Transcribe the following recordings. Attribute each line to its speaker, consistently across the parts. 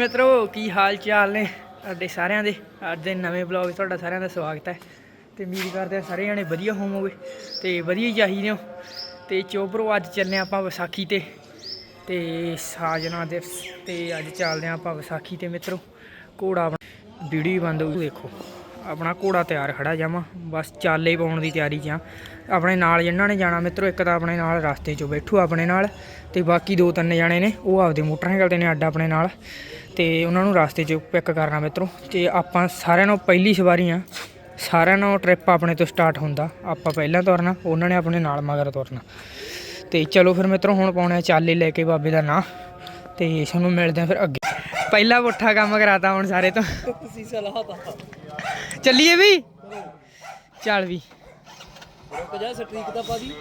Speaker 1: ਮਿੱਤਰੋ? ਕੀ ਹਾਲ ਚਾਲ ਨੇ ਤੁਹਾਡੇ ਸਾਰਿਆਂ ਦੇ? ਅੱਜ ਦੇ ਨਵੇਂ ਬਲੌਗ ਵਿੱਚ ਤੁਹਾਡਾ ਸਾਰਿਆਂ ਦਾ ਸਵਾਗਤ ਹੈ। ਤੇ ਉਮੀਦ ਕਰਦੇ ਹਾਂ ਸਾਰੇ ਜਣੇ ਵਧੀਆ ਹੋਵੋਗੇ ਤੇ ਵਧੀਆ ਹੀ ਚਾਹੀਦੇ ਹੋ। ਤੇ ਚੋਬਰੋ ਅੱਜ ਚੱਲੇ ਹਾਂ ਆਪਾਂ ਵਿਸਾਖੀ ਤੇ। ਤੇ ਸਾਜਨਾ ਦਿਵਸ ਤੇ ਅੱਜ ਚੱਲਦੇ ਹਾਂ ਆਪਾਂ ਵਿਸਾਖੀ ਤੇ ਮਿੱਤਰੋ। ਘੋੜਾ ਵੀਡੀਓ ਬੰਦ ਹੋ ਦੇਖੋ, ਆਪਣਾ ਘੋੜਾ ਤਿਆਰ ਖੜਾ ਜਾਵਾਂ। ਬਸ ਚਾਲੇ ਪਾਉਣ ਦੀ ਤਿਆਰੀ ਜਾਂ ਆਪਣੇ ਨਾਲ ਜਿਨ੍ਹਾਂ ਨੇ ਜਾਣਾ ਮਿੱਤਰੋ, ਇੱਕ ਤਾਂ ਆਪਣੇ ਨਾਲ ਰਸਤੇ 'ਚੋਂ ਬੈਠੂ ਆਪਣੇ ਨਾਲ। ਤੇ ਬਾਕੀ ਦੋ ਤਿੰਨ ਜਾਣੇ ਨੇ, ਉਹ ਆਪਦੇ ਮੋਟਰਸਾਈਕਲ ਤੇ ਨੇ ਅੱਡ ਆਪਣੇ ਨਾਲ। ਤੇ ਉਹਨਾਂ ਨੂੰ ਰਸਤੇ 'ਚ ਪਿਕ ਕਰਨਾ ਮਿੱਤਰੋ। ਤੇ ਆਪਾਂ ਸਾਰਿਆਂ ਨੂੰ ਪਹਿਲੀ ਸਵਾਰੀ ਆ। ਸਾਰਿਆਂ ਨੂੰ ਟ੍ਰਿਪ ਆਪਣੇ ਤੋਂ ਸਟਾਰਟ ਹੁੰਦਾ। ਆਪਾਂ ਪਹਿਲਾਂ ਤੁਰਨਾ ਉਹਨਾਂ ਨੇ ਆਪਣੇ ਨਾਲ ਮਗਰ ਤੁਰਨਾ। ਤੇ ਚਲੋ ਫਿਰ ਮਿੱਤਰੋ ਹੁਣ ਪਾਉਣੇ ਚਾਲੇ ਲੈ ਕੇ ਬਾਬੇ ਦਾ ਨਾਂ। ਤੇ ਤੁਹਾਨੂੰ ਮਿਲਦੇ ਆ ਫਿਰ ਅੱਗੇ। ਪਹਿਲਾ ਪੁੱਠਾ ਕੰਮ ਕਰਾਤਾ ਹੁਣ ਸਾਰੇ ਤੋਂ।
Speaker 2: ਤੁਸੀਂ ਸਲਾਹ ਦਾ
Speaker 1: ਚੱਲੀਏ ਵੀ? ਚੱਲ ਵੀ।
Speaker 2: ਰੁਕ ਜਾ ਸਟ੍ਰੀਕ ਦਾ। ਪਾਦੀ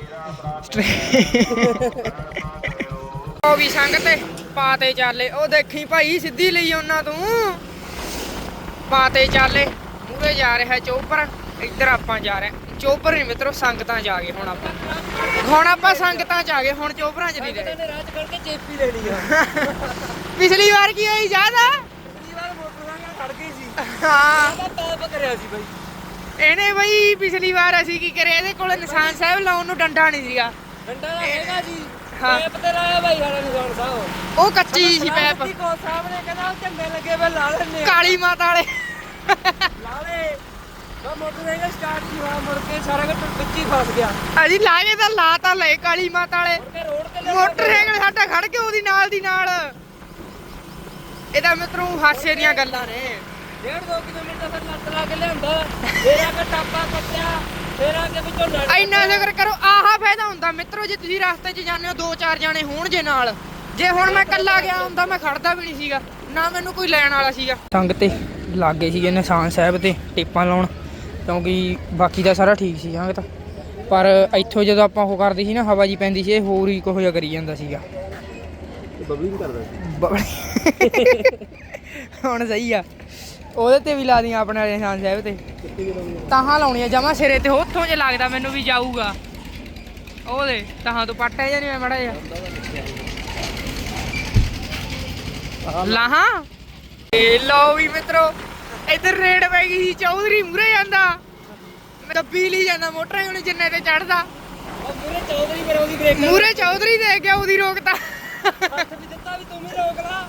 Speaker 1: ਉਹ ਵੀ ਸੰਗ ਤੇ ਪਾਤੇ ਚਾਲੇ। ਉਹ ਦੇਖੀ ਭਾਈ ਸਿੱਧੀ ਲਈ ਉਹਨਾਂ ਤੂੰ। ਪਾਤੇ ਚਾਲੇ ਮੂਰੇ ਜਾ ਰਿਹਾ ਚੋਪਰ। ਇੱਧਰ ਆਪਾਂ ਜਾ ਰਹੇ ਚੋਪਰ ਨਹੀਂ ਮਿੱਤਰੋ ਸੰਗਤਾਂ ਆ ਗਏ ਹੁਣ ਆਪਾਂ। ਹੁਣ ਆਪਾਂ ਸੰਗਤਾਂ ਚ ਆ ਗਏ ਹੁਣ ਚੋਪਰਾਂ ਚ ਨਹੀਂ ਰਹੇ।
Speaker 2: ਨੇ ਰਾਜ ਕਰਕੇ ਚੇਪੀ ਲੈਣੀ ਆ।
Speaker 1: ਪਿਛਲੀ ਵਾਰ ਕੀ ਹੋਈ ਜ਼ਿਆਦਾ
Speaker 2: ਪਿਛਲੀ ਵਾਰ ਮੋਟਰਸਾਈਕਲ ਖੜ ਗਈ ਸੀ।
Speaker 1: ਹਾਂ।
Speaker 2: ਮੈਂ ਤਾਪ ਕਰਿਆ ਸੀ ਬਾਈ।
Speaker 1: ਇਹਨੇ ਬਈ ਪਿਛਲੀ ਵਾਰ ਅਸੀਂ ਕੀ ਕਰਿਆ? ਇਹਦੇ ਕੋਲ ਨਿਸ਼ਾਨ ਸਾਹਿਬ ਲਾਉਣ ਨੂੰ ਡੰਡਾ ਨਹੀਂ ਸੀਗਾ।
Speaker 2: ਡੰਡਾ ਹੈਗਾ ਜੀ।
Speaker 1: ਹਾਂ।
Speaker 2: ਪੈਪ ਤੇ ਲਾਇਆ ਬਾਈ ਸਾਡਾ ਨਿਸ਼ਾਨ ਸਾਹਿਬ।
Speaker 1: ਉਹ ਕੱਚੀ ਜਿਹੀ ਸੀ ਪੈਪ।
Speaker 2: ਕੋ ਸਾਹਿਬ ਨੇ ਕਹਿੰਦਾ ਉਹ ਝੰਡੇ ਲੱਗੇ ਵੇ ਲਾ ਲੈਣੇ
Speaker 1: ਕਾਲੀ ਮਾਤਾ ਵਾਲੇ।
Speaker 2: ਲਾ ਲੈ। ਮੈਂ ਮੋਟਰਸਾਈਕਲ ਸਟਾਰਟ ਕੀਤਾ ਮੁੜ ਕੇ ਸਾਰਾ ਕੁਝ ਵਿੱਚ ਹੀ ਫਸ ਗਿਆ।
Speaker 1: ਅਸੀਂ ਲਾਗੇ ਤਾਂ ਲਾ ਤਾਂ ਲਏ ਕਾਲੀ ਮਾਤਾ ਵਾਲੇ।
Speaker 2: ਤੇ ਰੋਡ ਤੇ ਲੈ
Speaker 1: ਮੋਟਰਸਾਈਕਲ ਸਾਡਾ ਖੜ ਕੇ ਉਹਦੀ ਨਾਲ ਦੀ ਨਾਲ। ਇਹਦਾ ਮਿੱਤਰੋਂ ਹਾਸੇ ਦੀਆਂ ਗੱਲਾਂ ਨੇ।
Speaker 2: ਡੇਢ ਦੋ ਕਿਲੋਮੀਟਰ ਤੱਕ ਲੱਤ ਲਾ ਕੇ ਲਿਆਂਦਾ ਫੇਰ ਆ ਕੇ ਟਾਪਾ ਕੱਟਿਆ ਫੇਰ ਆ ਕੇ ਵਿੱਚੋਂ ਲੜ
Speaker 1: ਇੰਨਾ ਜ਼ਿਕਰ ਕਰੋ ਆਹਾ ਫਾਇਦਾ ਹੁੰਦਾ। ਮਿੱਤਰੋ ਜੇ ਤੁਸੀਂ ਰਸਤੇ 'ਚ ਜਾਂਦੇ ਹੋ ਦੋ ਚਾਰ ਜਾਣੇ ਹੋਣ ਜੇ ਨਾਲ। ਜੇ ਹੁਣ ਮੈਂ ਇਕੱਲਾ ਗਿਆ ਹੁੰਦਾ ਮੈਂ ਖੜਦਾ ਵੀ ਨਹੀਂ ਸੀਗਾ। ਨਾ ਮੈਨੂੰ ਕੋਈ ਲੈਣ ਵਾਲਾ ਸੀਗਾ। ਸੰਗ ਤੇ ਲੱਗੇ ਸੀਗੇ ਨਿਸ਼ਾਨ ਸਾਹਿਬ ਤੇ ਟੇਪਾਂ ਲਾਉਣ ਕਿਉਂਕਿ ਬਾਕੀ ਦਾ ਸਾਰਾ ਠੀਕ ਸੀ ਸੰਗ ਤਾਂ ਪਰ ਇੱਥੋਂ ਜਦੋਂ ਆਪਾਂ ਉਹ ਕਰਦੇ ਸੀ ਨਾ ਹਵਾ ਜੀ ਪੈਂਦੀ ਸੀ ਇਹ ਹੋਰ ਹੀ ਕੁਝ ਜਿਹਾ ਕਰੀ ਜਾਂਦਾ ਸੀਗਾ।
Speaker 2: ਬਬਲਿੰਗ ਕਰਦਾ ਸੀ।
Speaker 1: ਹੁਣ ਸਹੀ ਆ। ਉਹਦੇ ਤੇ ਵੀ ਲਾ ਦੀਆਂ ਆਪਣੇ ਵਾਲੇ ਨਿਸ਼ਾਨ ਸਾਹਿਬ ਤੇ। ਤਾਹਾਂ ਲਾਉਣੀਆਂ ਜਮਾ ਸਿਰੇ ਤੇ ਉੱਥੋਂ ਜੇ ਲੱਗਦਾ ਮੈਨੂੰ ਵੀ ਜਾਊਗਾ। ਉਹਦੇ ਤਾਹਾਂ ਤੋਂ ਪੱਟ ਹੈ ਜਾਂ ਨਹੀਂ ਮੜਾ ਜਾ ਲਾਹਾਂ? ਇਹ ਲਓ ਵੀ ਮਿੱਤਰੋ ਇੱਧਰ ਰੇਡ ਪੈ ਗਈ ਸੀ ਚੌਧਰੀ ਮੂਰੇ ਜਾਂਦਾ। ਮੈਂ ਲਈ ਜਾਂਦਾ ਮੋਟਰ ਉਹਨੇ ਜਿੰਨੇ ਤੇ ਚੜਦਾ
Speaker 2: ਉਹ ਮੂਰੇ ਚੌਧਰੀ ਪਰ ਉਹਦੀ ਬ੍ਰੇਕ
Speaker 1: ਮੂਰੇ ਚੌਧਰੀ ਦੇ ਗਿਆ ਉਹਦੀ ਰੋਕਤਾ
Speaker 2: ਹੱਥ ਵੀ ਦਿੱਤਾ ਵੀ ਤੂੰ ਵੀ ਰੋਕ ਲਾ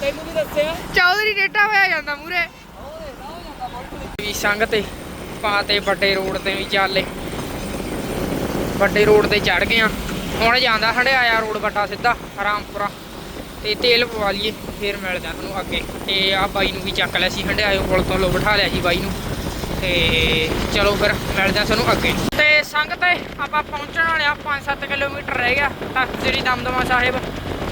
Speaker 2: ਤੈਨੂੰ ਵੀ ਦੱਸਿਆ?
Speaker 1: ਚੌਧਰੀ ਡੇਟਾ ਹੋਇਆ ਜਾਂਦਾ ਮੂਰੇ ਵੀ ਸੰਗ ਤੇ ਪਾਤੇ ਵੱਡੇ ਰੋਡ ਤੇ ਵੀ ਚਾਲੇ ਵੱਡੇ ਰੋਡ ਤੇ ਚੜ ਗਏ ਆ। ਹੁਣ ਜਾਂਦਾ ਹੰਡਿਆਇਆ ਰੋਡ ਵੱਡਾ ਸਿੱਧਾ ਆਰਾਮਪੁਰਾ ਤੇ ਤੇਲ ਪਵਾ ਲਈਏ ਫੇਰ ਮਿਲਦੇ ਆ ਤੁਹਾਨੂੰ ਅੱਗੇ। ਤੇ ਆ ਬਾਈ ਨੂੰ ਵੀ ਚੱਕ ਲਿਆ ਸੀ ਹੰਡਿਆਇਓ ਪੁਲ ਤੋਂ ਲੋ ਬਿਠਾ ਲਿਆ ਸੀ ਬਾਈ ਨੂੰ। ਤੇ ਚਲੋ ਫਿਰ ਮਿਲਦੇ ਆ ਤੁਹਾਨੂੰ ਅੱਗੇ। ਤੇ ਸੰਗ ਤੇ ਆਪਾਂ ਪਹੁੰਚਣ ਵਾਲੇ ਆ 5-7 ਕਿਲੋਮੀਟਰ ਰਹਿ ਗਿਆ। ਤਖਤ ਸ੍ਰੀ ਦਮਦਮਾ ਸਾਹਿਬ।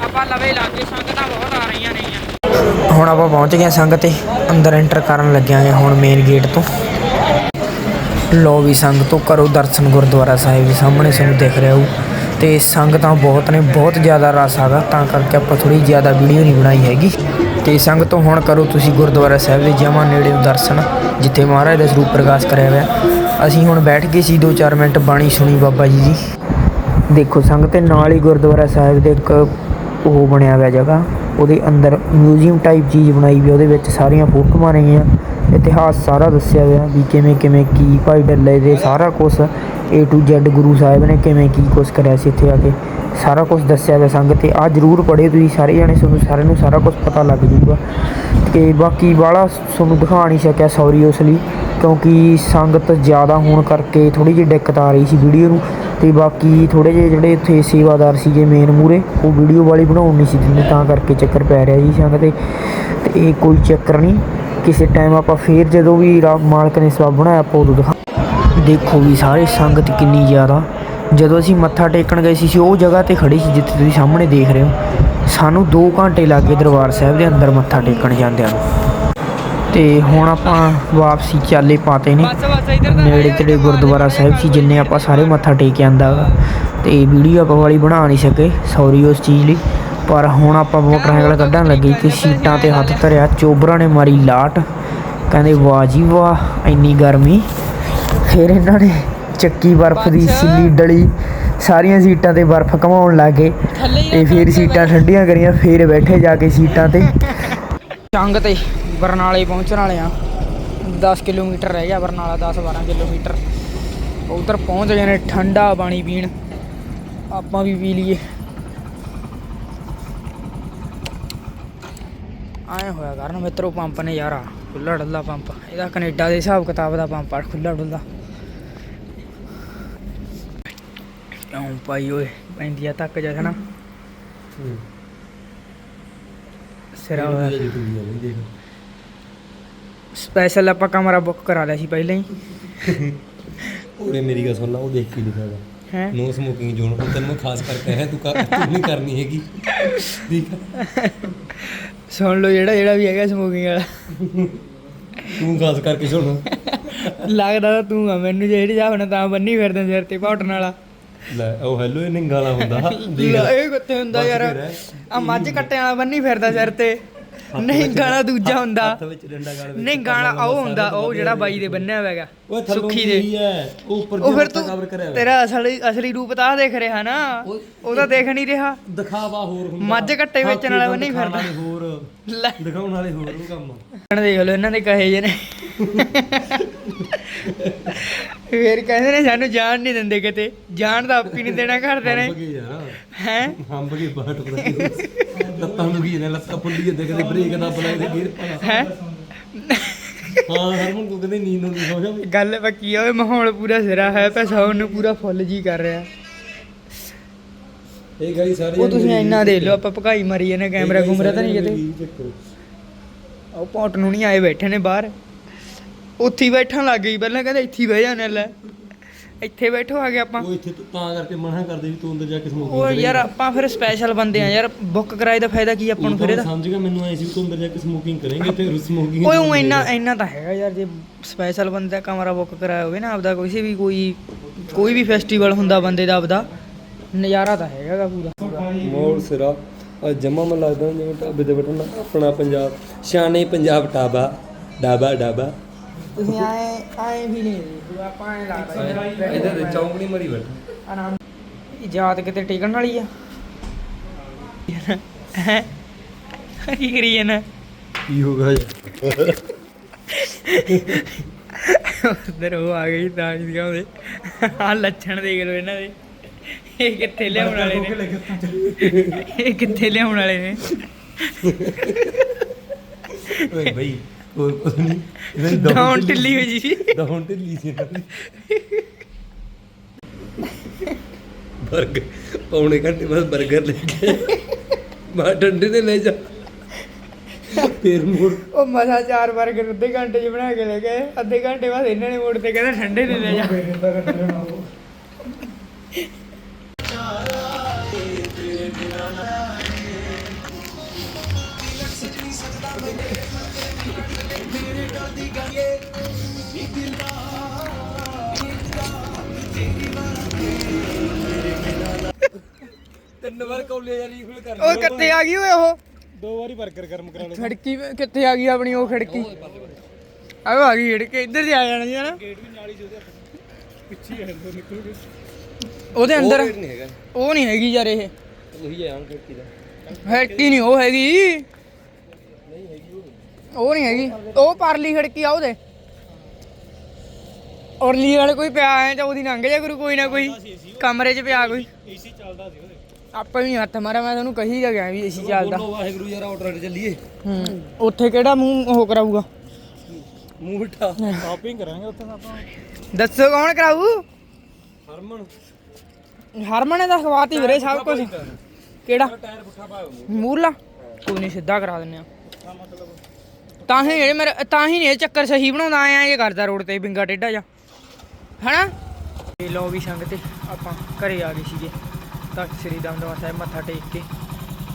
Speaker 1: ਆਪਾਂ ਲਵੇ ਲਾਗੇ ਸੰਗਤਾਂ ਬਹੁਤ ਆ ਰਹੀਆਂ ਨੇਗੀਆਂ। ਹੁਣ ਆਪਾਂ ਪਹੁੰਚ ਗਏ ਸੰਗ ਤੇ, ਅੰਦਰ ਐਂਟਰ ਕਰਨ ਲੱਗਿਆ ਹਾਂ ਹੁਣ ਮੇਨ ਗੇਟ ਤੋਂ। ਲੋ ਵੀ ਸੰਗ ਤੋਂ, ਕਰੋ ਦਰਸ਼ਨ ਗੁਰਦੁਆਰਾ ਸਾਹਿਬ ਦੇ ਸਾਹਮਣੇ ਸਾਨੂੰ ਦਿਖ ਰਿਹਾ ਹੋ ਤੇ ਸੰਗਤਾਂ ਬਹੁਤ ਨੇ, ਬਹੁਤ ਜ਼ਿਆਦਾ ਰਸ ਆਗਾ ਤਾਂ ਕਰਕੇ ਆਪਾਂ ਥੋੜੀ ਜ਼ਿਆਦਾ ਵੀਡੀਓ ਨਹੀਂ ਬਣਾਈ ਹੈਗੀ। ਤੇ ਸੰਗ ਤੋਂ ਹੁਣ ਕਰੋ ਤੁਸੀਂ ਗੁਰਦੁਆਰਾ ਸਾਹਿਬ ਦੇ ਜਮਾ ਨੇੜੇ ਦਰਸ਼ਨ, ਜਿੱਥੇ ਮਹਾਰਾਜ ਦਾ ਸਰੂਪ ਪ੍ਰਕਾਸ਼ ਕਰਿਆ ਹੋਇਆ। ਅਸੀਂ ਹੁਣ ਬੈਠ ਗਏ ਸੀ 2-4 ਮਿੰਟ ਬਾਣੀ ਸੁਣੀ ਬਾਬਾ ਜੀ ਦੀ। ਦੇਖੋ ਸੰਗ ਤੇ ਨਾਲ ਹੀ ਗੁਰਦੁਆਰਾ ਸਾਹਿਬ ਦੇ ਇੱਕ ਉਹ ਬਣਿਆ ਹੋਇਆ ਜਗ੍ਹਾ। ਉਹਦੇ ਅੰਦਰ ਮਿਊਜ਼ੀਅਮ ਟਾਈਪ ਚੀਜ਼ ਬਣਾਈ ਵੀ ਉਹਦੇ ਵਿੱਚ ਸਾਰੀਆਂ ਫੋਟੋਆਂ ਨੇਗੀਆਂ ਇਤਿਹਾਸ ਸਾਰਾ ਦੱਸਿਆ ਹੋਇਆ ਵੀ ਕਿਵੇਂ ਕਿਵੇਂ ਕੀ ਭਾਈ ਡੱਲੇ ਦੇ, ਸਾਰਾ ਕੁਝ A to Z Guru Sahib ਨੇ ਕਿਵੇਂ ਕੀ ਕੁਝ ਕਰਿਆ ਸੀ ਇੱਥੇ ਆ ਕੇ। ਸਾਰਾ ਕੁਝ ਦੱਸਿਆ ਹੋਇਆ ਸੰਗਤ ਤੇ ਆ ਜਰੂਰ ਪੜ੍ਹੇ ਤੁਸੀਂ ਸਾਰੇ ਜਣੇ, ਤੁਹਾਨੂੰ ਸਾਰਿਆਂ ਨੂੰ ਸਾਰਾ ਕੁਝ ਪਤਾ ਲੱਗ ਜੂਗਾ ਤੇ ਬਾਕੀ ਵਾਲਾ ਤੁਹਾਨੂੰ ਦਿਖਾ ਨਹੀਂ ਸਕਿਆ ਸੌਰੀ ਉਸ ਲਈ, ਕਿਉਂਕਿ ਸੰਗਤ ਜ਼ਿਆਦਾ ਹੋਣ ਕਰਕੇ ਥੋੜੀ ਜਿਹੀ ਦਿੱਕਤ ਆ ਰਹੀ ਸੀ ਵੀਡੀਓ ਨੂੰ। ਤੇ ਬਾਕੀ ਥੋੜੇ ਜਿਹੇ ਜਿਹੜੇ ਉੱਥੇ ਸੇਵਾਦਾਰ ਸੀਗੇ ਮੇਨ ਮੂਰੇ ਉਹ ਵੀਡੀਓ ਵਾਲੀ ਬਣਾਉਣ ਨਹੀਂ ਸੀ ਦਿੰਦੇ, ਤਾਂ ਕਰਕੇ ਚੱਕਰ ਪੈ ਰਿਹਾ ਜੀ ਸੰਗਤ ਤੇ। ਤੇ ਇਹ ਕੋਈ ਚੱਕਰ ਨਹੀਂ, ਕਿਸੇ ਟਾਈਮ ਆਪਾਂ ਫੇਰ ਜਦੋਂ ਵੀ ਰੱਬ ਮਾਲਕ ਨੇ ਸਬਬ ਬਣਾਇਆ, ਆਪਾਂ ਉਦੋਂ ਦਿਖਾ ਦੇਖੋ ਵੀ ਸਾਰੇ ਸੰਗਤ ਕਿੰਨੀ ਜ਼ਿਆਦਾ। ਜਦੋਂ ਅਸੀਂ ਮੱਥਾ ਟੇਕਣ ਗਏ ਸੀ ਸੀ ਉਹ ਜਗ੍ਹਾ ਤੇ ਖੜੀ ਸੀ ਜਿੱਥੇ ਤੁਸੀਂ ਸਾਹਮਣੇ ਦੇਖ ਰਹੇ ਹੋ। ਸਾਨੂੰ 2 ਘੰਟੇ ਲੱਗ ਗਏ ਦਰਬਾਰ ਸਾਹਿਬ ਦੇ ਅੰਦਰ ਮੱਥਾ ਟੇਕਣ ਜਾਂਦਿਆਂ ਨੂੰ। ਤੇ ਹੁਣ ਆਪਾਂ ਵਾਪਸੀ ਚਾਲੇ ਪਾਤੇ ਨੇ। ਨੇੜੇ ਤੇੜੇ ਗੁਰਦੁਆਰਾ ਸਾਹਿਬ ਸੀ ਜਿੰਨੇ ਆਪਾਂ ਸਾਰੇ ਮੱਥਾ ਟੇਕ ਆਂਦਾ ਤੇ ਵੀਡੀਓ ਆਪਾਂ ਵਾਲੀ ਬਣਾ ਨਹੀਂ ਸਕੇ ਸੌਰੀ ਉਸ ਚੀਜ਼ ਲਈ। ਪਰ ਹੁਣ ਆਪਾਂ ਮੋਟਰਸਾਈਕਲ ਕੱਢਣ ਲੱਗੇ ਤੇ ਸੀਟਾਂ ਤੇ ਹੱਥ ਧਰਿਆ ਚੋਬਰਾਂ ਨੇ ਮਾਰੀ ਲਾਟ। ਕਹਿੰਦੇ ਵਾਹ ਜੀ ਵਾਹ ਇੰਨੀ ਗਰਮੀ। ਫਿਰ ਇਹਨਾਂ ਨੇ ਚੱਕੀ ਬਰਫ਼ ਦੀ ਸਿੱਲੀ ਡਲੀ ਸਾਰੀਆਂ ਸੀਟਾਂ ਤੇ ਬਰਫ਼ ਘਮਾਉਣ ਲੱਗੇ। ਤੇ ਫਿਰ ਸੀਟਾਂ ਠੰਡੀਆਂ ਕਰੀਆਂ ਫਿਰ ਬੈਠੇ ਜਾ ਕੇ ਸੀਟਾਂ ਤੇ। ਚੰਗ ਤੇ ਬਰਨਾਲੇ ਪਹੁੰਚਣ ਵਾਲੇ ਆ। 10 ਕਿਲੋਮੀਟਰ ਰਹਿ ਗਿਆ ਬਰਨਾਲਾ 10 12 ਕਿਲੋਮੀਟਰ। ਉਧਰ ਪਹੁੰਚ ਗਏ ਨੇ ਠੰਡਾ ਪਾਣੀ ਪੀਣ। ਆਪਾਂ ਵੀ ਪੀ ਲਈਏ। ਆਏ ਹੋਇਆ ਕਰਨ ਮਿੱਤਰੋ ਪੰਪ ਨੇ ਯਾਰਾ ਖੁੱਲਾ ਡੁੱਲਾ ਪੰਪ। ਇਹਦਾ ਕੈਨੇਡਾ ਦੇ ਹਿਸਾਬ ਕਿਤਾਬ ਦਾ ਪੰਪ ਆ ਖੁੱਲਾ ਡੁੱਲਾ ਕਿਉਂ ਪਾਈ ਓਏ ਪੈਂਦੀ ਆ ਤੱਕ ਜਾ ਹਨਾ? ਸਿਰਾ ਹੋਇਆ। ਸਪੈਸ਼ਲ ਆਪਾਂ ਕਮਰਾ ਬੁੱਕ ਕਰਾ ਲਿਆ ਸੀ ਪਹਿਲਾਂ ਹੀ।
Speaker 3: ਉਹਨੇ ਮੇਰੀ ਗੱਲ ਸੁਣ ਲਾ ਉਹ ਦੇਖ ਕੇ ਲਿਖਿਆ ਹੈਗਾ।
Speaker 1: ਹੈ?
Speaker 3: ਨੋ ਸਮੋਕਿੰਗ ਜ਼ੋਨ ਹੁਣ ਤੈਨੂੰ ਖਾਸ ਕਰਕੇ ਹੈ ਤੂੰ ਕਰ ਤੂੰ ਨਹੀਂ ਕਰਨੀ ਹੈਗੀ। ਠੀਕ
Speaker 1: ਸੁਣ ਲਓ ਜਿਹੜਾ ਜਿਹੜਾ ਵੀ ਹੈਗਾ ਸਮੋਕਿੰਗ ਵਾਲਾ।
Speaker 3: ਤੂੰ ਖਾਸ ਕਰਕੇ ਸੁਣ।
Speaker 1: ਲੱਗਦਾ ਤਾਂ ਆ ਮੈਨੂੰ ਜਿਹੜੀ ਜਾ ਹੁਣ ਤਾਂ ਬੰਨੀ ਫਿਰਦਾ ਸਿਰ ਤੇ ਪਾਉਟਣ ਵਾਲਾ।
Speaker 3: ਲੈ ਉਹ ਹੈਲੋ ਇਹ ਹੁੰਦਾ।
Speaker 1: ਇਹ ਕਿੱਥੇ ਹੁੰਦਾ ਯਾਰ। ਆ ਮੱਝ ਕੱਟਿਆਂ ਵਾਲਾ ਬੰਨੀ ਫਿਰਦਾ ਸਿਰ ਤੇ। ਨਹੀਂ ਗਾਣਾ ਦੂਜਾ ਹੁੰਦਾ।
Speaker 3: ਹੱਥ ਵਿੱਚ ਡੰਡਾ ਗਾਲ ਵਿੱਚ
Speaker 1: ਨਹੀਂ ਗਾਣਾ ਉਹ ਹੁੰਦਾ ਉਹ ਜਿਹੜਾ ਬਾਈ ਦੇ ਬੰਨਿਆ ਹੋਇਆ ਹੈਗਾ
Speaker 3: ਉਹ ਥੱਲੋਂ
Speaker 1: ਸੁੱਖੀ
Speaker 3: ਦੀ। ਹੀ ਉਹ ਉੱਪਰ
Speaker 1: ਉਹ
Speaker 3: ਕਵਰ ਕਰਿਆ ਹੋਇਆ।
Speaker 1: ਤੇਰਾ ਅਸਲੀ ਅਸਲੀ ਰੂਪ ਤਾਂ ਆਹ ਦੇਖ ਰਿਹਾ ਨਾ। ਉਹਦਾ ਦੇਖ ਨਹੀਂ ਰਿਹਾ।
Speaker 3: ਦਿਖਾਵਾ ਹੋਰ ਹੁੰਦਾ।
Speaker 1: ਮੱਝ ਕੱਟੇ ਵੇਚਣ ਵਾਲਾ ਵੀ ਨਹੀਂ
Speaker 3: ਦਿਖਾਉਣ
Speaker 1: ਫਿਰਦਾ।
Speaker 3: ਵਾਲੇ ਹੋਰ
Speaker 1: ਲੈ।
Speaker 3: ਦਿਖਾਉਣ ਵਾਲੇ ਹੋਰ ਉਹ ਕੰਮ
Speaker 1: ਹੁਣ ਦੇਖ ਲਓ ਇਹਨਾਂ ਦੇ ਕਹੇ ਜੇ ਨੇ। ਫੇਰ ਕਹਿੰਦੇ ਨੇ ਸਾਨੂੰ ਜਾਣ ਨਹੀਂ ਦਿੰਦੇ ਕਿਤੇ। ਜਾਣ ਦਾ ਆਪੀ ਨਹੀਂ ਦੇਣਾ ਘਰਦੇ ਨੇ।
Speaker 3: ਹੰਬ ਗਏ ਯਾਰ
Speaker 1: ਹੈ?
Speaker 3: ਹੰਬ ਗਏ ਬਾਟ ਪਤਾ ਲੱਤਾਂ ਨੂੰ ਕੀ ਨੇ ਲੱਤਾਂ ਫੁੱਲੀ ਜਾਂਦੇ ਕਦੇ ਬ੍ਰੇਕ ਦਾ ਬਲਾਈ ਤੇ ਗੇਰ
Speaker 1: ਹੈ?
Speaker 3: ਹਾਂ ਹਰਮਨ ਤੂੰ ਕਹਿੰਦੇ ਨੀਂਦ ਨੂੰ ਸੋ ਜਾ
Speaker 1: ਗੱਲ ਪੱਕੀ ਆ ਓਏ ਮਾਹੌਲ ਪੂਰਾ ਸਿਰਾ ਹੈ ਪੈ ਸੌਣ ਨੂੰ ਪੂਰਾ ਫੁੱਲ ਜੀ ਕਰ ਰਿਹਾ।
Speaker 3: ਇਹ ਗਾਈ ਸਾਰੇ
Speaker 1: ਉਹ ਤੁਸੀਂ ਇੰਨਾ ਦੇਖ ਲਓ ਆਪਾਂ ਭਕਾਈ ਮਾਰੀ ਜਾਂਦੇ ਕੈਮਰਾ ਕੁਮਰਾ ਤਾਂ ਨਹੀਂ ਕਿਤੇ।
Speaker 3: ਕਿਤੇ
Speaker 1: ਉਹ ਪੌਟ ਨੂੰ ਨਹੀਂ ਆਏ ਬੈਠੇ ਨੇ ਬਾਹਰ। ਉੱਥੇ ਹੀ ਬੈਠਣ ਲੱਗ ਗਈ ਪਹਿਲਾਂ ਕਹਿੰਦਾ ਇੱਥੇ ਹੀ ਬਹਿ ਜਾਣੇ ਲੈ। ਇੱਥੇ ਬੈਠੋ ਆ ਗਏ ਆਪਾਂ।
Speaker 3: ਉਹ ਇੱਥੇ ਤੂੰ ਤਾਂ ਕਰਕੇ ਮਨਾ ਕਰਦੇ ਵੀ ਤੂੰ ਅੰਦਰ ਜਾ ਕੇ ਸਮੋਕਿੰਗ
Speaker 1: ਉਹ ਯਾਰ ਆਪਾਂ ਫਿਰ ਸਪੈਸ਼ਲ ਬੰਦੇ ਆ ਯਾਰ ਬੁੱਕ ਕਰਾਏ ਦਾ ਫਾਇਦਾ ਕੀ ਆਪਾਂ ਨੂੰ ਫਿਰ ਇਹਦਾ?
Speaker 3: ਸਮਝ ਗਿਆ ਮੈਨੂੰ ਆਈ ਸੀ ਵੀ ਤੂੰ ਅੰਦਰ ਜਾ ਕੇ ਸਮੋਕਿੰਗ ਕਰੇਂਗੇ ਤੇ ਸਮੋਕਿੰਗ
Speaker 1: ਓਏ ਉਹ ਇੰਨਾ ਇੰਨਾ ਤਾਂ ਹੈਗਾ ਯਾਰ ਜੇ ਸਪੈਸ਼ਲ ਬੰਦਾ ਕਮਰਾ ਬੁੱਕ ਕਰਾਇਆ ਹੋਵੇ ਨਾ ਆਪਦਾ ਕੋਈ ਵੀ ਕੋਈ ਕੋਈ ਵੀ ਫੈਸਟੀਵਲ ਹੁੰਦਾ ਬੰਦੇ ਦਾ ਆਪਦਾ ਨਜ਼ਾਰਾ ਤਾਂ ਹੈਗਾਗਾ ਪੂਰਾ।
Speaker 3: ਮੋੜ ਸਿਰਾ ਜਮਾ ਮਨ ਲੱਗਦਾ ਜਿਵੇਂ ਢਾਬੇ ਦੇ ਬਟਨ ਆਪਣਾ ਪੰਜਾਬ ਸ਼ਾਨੇ ਪੰਜਾਬ ਢਾਬਾ ਢਾਬਾ ਢਾਬਾ।
Speaker 1: ਤੁਸੀਂ ਆਏ ਆਏ ਵੀ ਨਹੀਂ ਆਪਾਂ ਐ ਲੱਗਦਾ
Speaker 3: ਇਹਦੇ ਤੇ ਚੌਂਕੜੀ ਮਰੀ ਬੈਠਾ।
Speaker 1: ਆਰਾਮ ਯਾਦ ਕਿਤੇ ਟਿਕਣ ਵਾਲੀ ਆ? ਹੈ? ਕੀ ਕਰੀ ਜਾਣਾ
Speaker 3: ਕੀ ਹੋ ਗਿਆ ਯਾਰ
Speaker 1: ਉਧਰ ਉਹ ਆ ਗਈ ਤਾਂ ਜੀ ਦਿਖਾਉਂਦੇ। ਆ ਲੱਛਣ ਦੇਖ ਲਓ ਇਹਨਾਂ ਦੇ। ਇਹ ਕਿੱਥੇ ਲਿਆਉਣ ਵਾਲੇ ਨੇ? ਇਹ ਕਿੱਥੇ ਲਿਆਉਣ ਵਾਲੇ ਨੇ?
Speaker 3: ਓਏ ਬਈ। ਹੋਰ ਕੁਝ ਨਹੀਂ ਇਹਦੀ
Speaker 1: ਡਾਊਨ ਢਿੱਲੀ ਹੋਈ ਜੀ।
Speaker 3: ਡਾਊਨ ਢਿੱਲੀ ਸੀ ਇਹਨਾਂ ਦੀ। 버ਗਰ ਪੌਣੇ ਘੰਟੇ ਬਾਅਦ 버ਗਰ ਲੈ ਕੇ ਮਾ ਡੰਡੇ ਤੇ ਲੈ ਜਾ। ਫੇਰ ਮੋੜ
Speaker 1: ਉਹ ਮਸਾ ਚਾਰ ਬਰਗਰ ਅੱਧੇ ਘੰਟੇ ਚ ਬਣਾ ਕੇ ਲੈ ਗਏ। ਅੱਧੇ ਘੰਟੇ ਬਾਅਦ ਇਹਨਾਂ ਨੇ ਮੋੜ ਤੇ ਕਹਿੰਦਾ ਠੰਡੇ ਦੇ ਲੈ ਜਾ।
Speaker 3: ਤਿੰਨ ਵਾਰ ਕੌਲੇ ਕਰ
Speaker 1: ਉਹ ਕਿੱਥੇ ਆ ਗਈ ਓਏ ਉਹ?
Speaker 3: ਦੋ ਵਾਰੀ 버ਗਰ ਗਰਮ ਕਰਾ
Speaker 1: ਖਿੜਕੀ ਵੀ- ਕਿੱਥੇ ਆ ਗਈ ਆਪਣੀ ਉਹ ਖਿੜਕੀ? ਆਹ ਆ ਗਈ ਖਿੜਕੀ ਇੱਧਰ ਦੀ ਆ ਜਾਣਾ ਜੀ ਹਨਾ
Speaker 3: ਗੇਟ ਵੀ ਨਾਲ ਹੀ ਜੋਦੇ ਪਿੱਛੇ ਹੈ ਦੋ ਨਿਕਲ ਗਏ
Speaker 1: ਉਹਦੇ ਅੰਦਰ?
Speaker 3: ਨਹੀਂ ਹੈਗਾ।
Speaker 1: ਉਹ ਨਹੀਂ ਹੈਗੀ ਯਾਰ ਇਹ।
Speaker 3: ਉਹੀ ਹੈ ਅੰਕਲ ਕੀ ਦਾ।
Speaker 1: ਖਿੜਕੀ ਨਹੀਂ ਉਹ ਹੈਗੀ। ਉਹ ਨਹੀਂ ਹੈਗੀ। ਉਹ ਪਰਲੀ ਖਿੜਕੀ ਆ ਉਹਦੇ। ਔਰਲੀ ਵਾਲੇ ਕੋਈ ਪਿਆ ਐ ਤਾਂ ਉਹਦੀ ਲੰਘ ਜਾ ਕਰੂ ਕੋਈ ਨਾ ਕੋਈ। ਕਮਰੇ 'ਚ ਪਿਆ ਕੋਈ।
Speaker 3: ਏਸੀ ਚੱਲਦਾ ਸੀ ਉਹਦੇ।
Speaker 1: ਆਪਾਂ ਵੀ ਨੀ ਹੱਥ ਮਾਰਿਆ ਮੈਂ ਤੁਹਾਨੂੰ ਕਹੀ ਜਾ ਗਿਆ ਵੀ ਏਸੀ ਚੱਲਦਾ।
Speaker 3: ਬੋਲੋ ਵਾਹਿਗੁਰੂ ਯਾਰ ਆਰਡਰ ਤੇ ਚੱਲੀਏ।
Speaker 1: ਹੂੰ ਉੱਥੇ ਕਿਹੜਾ ਮੂੰਹ ਉਹ ਕਰਾਊਗਾ?
Speaker 3: ਮੂੰਹ ਮਿੱਠਾ। ਸ਼ਾਪਿੰਗ ਕਰਾਂਗੇ ਉੱਥੇ ਆਪਾਂ।
Speaker 1: ਦੱਸੋ ਕੌਣ ਕਰਾਊ?
Speaker 3: ਹਰਮਨ।
Speaker 1: ਹਰਮਨ ਨੇ ਤਾਂ ਖਵਾਤੀ ਵੀਰੇ ਸਭ ਕੁਝ ਕਿਹੜਾ?
Speaker 3: ਟਾਇਰ ਪੁੱਠਾ ਪਾਇਆ
Speaker 1: ਮੂਰਲਾ ਕੋਈ ਨਹੀਂ ਸਿੱਧਾ ਕਰਾ ਦਿੰਨੇ ਆ। ਤਾਂ ਹੀ ਇਹ ਮੇਰਾ ਤਾਂ ਹੀ ਨਹੀਂ ਇਹ ਚੱਕਰ ਸਹੀ ਬਣਾਉਂਦਾ ਆਇਆ ਇਹ ਕਰਦਾ ਰੋਡ ਤੇ ਬਿੰਗਾ ਟੇਢਾ ਜਾ ਹਨਾ? ਤੇ ਲੋ ਵੀ ਸੰਗ ਤੇ ਆਪਾਂ ਘਰੇ ਆ ਗਏ ਸੀਗੇ। ਤਖਤ ਸ੍ਰੀ ਦਮਦਮਾ ਸਾਹਿਬ ਮੱਥਾ ਟੇਕ ਕੇ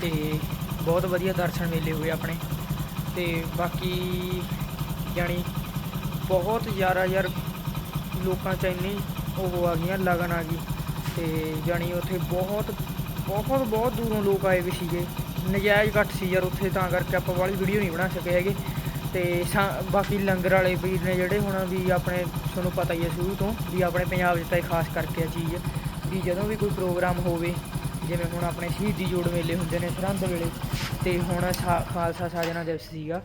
Speaker 1: ਤੇ ਬਹੁਤ ਵਧੀਆ ਦਰਸ਼ਨ ਮੇਲੇ ਹੋਏ ਆਪਣੇ ਤੇ ਬਾਕੀ ਜਾਣੀ ਬਹੁਤ ਜ਼ਿਆਦਾ ਯਾਰ ਲੋਕਾਂ ਚ ਇੰਨੀ ਉਹ ਆ ਗਈਆਂ, ਲਗਨ ਆ ਗਈ ਤੇ ਜਾਣੀ ਉੱਥੇ ਬਹੁਤ ਬਹੁਤ ਬਹੁਤ ਦੂਰੋਂ ਲੋਕ ਆਏ ਵੀ ਸੀਗੇ। ਨਜਾਇਜ਼ ਘੱਟ ਸੀ ਯਾਰ ਉੱਥੇ, ਤਾਂ ਕਰਕੇ ਆਪਾਂ ਵਾਲੀ ਵੀਡੀਓ ਨਹੀਂ ਬਣਾ ਸਕੇ ਹੈਗੇ। ਤੇ ਸਾ- ਬਾਕੀ ਲੰਗਰ ਵਾਲੇ ਵੀਰ ਨੇ ਜਿਹੜੇ ਹੁਣ ਵੀ ਆਪਣੇ, ਤੁਹਾਨੂੰ ਪਤਾ ਹੀ ਹੈ ਸ਼ੁਰੂ ਤੋਂ ਵੀ ਆਪਣੇ ਪੰਜਾਬ 'ਚ ਤਾਂ ਇਹ ਖਾਸ ਕਰਕੇ ਆ ਚੀਜ਼ ਵੀ ਜਦੋਂ ਵੀ ਕੋਈ ਪ੍ਰੋਗਰਾਮ ਹੋਵੇ, ਜਿਵੇਂ ਹੁਣ ਆਪਣੇ ਸ਼ਹੀਦੀ ਜੋੜ ਮੇਲੇ ਹੁੰਦੇ ਨੇ ਸਰਹੰਦ ਵੇਲੇ, ਤੇ ਹੁਣ ਸਾ- ਖਾਲਸਾ ਸਾਜਣਾ ਦਿਵਸ ਸੀਗਾ,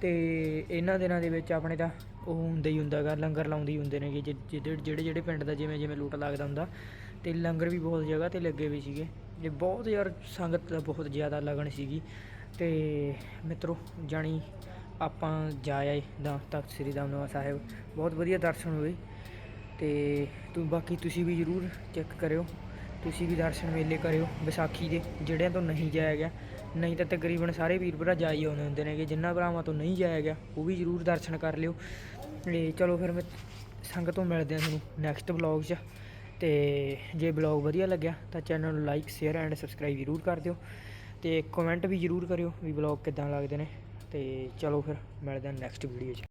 Speaker 1: ਤੇ ਇਹਨਾਂ ਦਿਨਾਂ ਦੇ ਵਿੱਚ ਆਪਣੇ ਤਾਂ ਉਹ ਹੁੰਦਾ ਹੀ ਹੁੰਦਾਗਾ ਲੰਗਰ ਲਾਉਂਦੇ ਹੀ ਹੁੰਦੇ ਨੇਗੇ ਜਿ- ਜਿਹੜੇ ਜਿਹੜੇ ਜਿਹੜੇ ਪਿੰਡ ਦਾ ਜਿਵੇਂ ਜਿਵੇਂ ਲੂਟ ਲੱਗਦਾ ਹੁੰਦਾ, ਤੇ ਲੰਗਰ ਵੀ ਬਹੁਤ ਜਗ੍ਹਾ ਤੇ ਲੱਗੇ ਵੀ ਸੀਗੇ। ਤੇ ਬਹੁਤ ਯਾਰ ਸੰਗਤ ਦਾ ਬਹੁਤ ਜ਼ਿਆਦਾ ਲਗਨ ਸੀਗੀ। ਤੇ ਮਿੱਤਰੋ, ਜਾਣੀ ਆਪਾਂ ਜਾ ਆਏ ਦਾ ਤਖਤ ਸ੍ਰੀ ਦਮਦਮਾ ਸਾਹਿਬ, ਬਹੁਤ ਵਧੀਆ ਦਰਸ਼ਨ ਹੋਏ। ਤੇ ਤੂੰ ਬਾਕੀ ਤੁਸੀਂ ਵੀ ਜ਼ਰੂਰ ਚੈੱਕ ਕਰਿਓ। ਤੁਸੀਂ ਵੀ ਦਰਸ਼ਨ ਮੇਲੇ ਕਰਿਓ ਵਿਸਾਖੀ ਦੇ, ਜਿਹੜਿਆਂ ਤੋਂ ਨਹੀਂ ਜਾਇਆ ਗਿਆ। ਨਹੀਂ ਤਾਂ ਤਕਰੀਬਨ ਸਾਰੇ ਵੀਰ ਭਰਾ ਜਾ ਹੀ ਆਉਂਦੇ ਹੁੰਦੇ ਨੇਗੇ, ਜਿੰਨਾ ਭਰਾਵਾਂ ਤੋਂ ਨਹੀਂ ਜਾਇਆ ਗਿਆ, ਉਹ ਵੀ ਜ਼ਰੂਰ ਦਰਸ਼ਨ ਕਰ ਲਿਓ। ਤੇ ਚਲੋ ਫਿਰ ਮੈਂ ਸੰਗਤ ਤੋਂ ਮਿਲਦੇ ਹਾਂ ਤੁਹਾਨੂੰ ਨੈਕਸਟ ਵਲੌਗ 'ਚ। ਤੇ ਜੇ ਵਲੌਗ ਵਧੀਆ ਲੱਗਿਆ ਤਾਂ ਚੈਨਲ ਨੂੰ ਲਾਈਕ ਸ਼ੇਅਰ ਐਂਡ ਸਬਸਕ੍ਰਾਈਬ ਜ਼ਰੂਰ ਕਰ ਦਿਓ। ਤੇ ਕਮੈਂਟ ਵੀ ਜ਼ਰੂਰ ਕਰਿਓ ਵੀ ਵਲੌਗ ਕਿੱਦਾਂ ਲੱਗਦੇ ਨੇ। ਤੇ ਚਲੋ ਫਿਰ ਮਿਲਦੇ ਹਾਂ ਨੈਕਸਟ ਵੀਡੀਓ 'ਚ।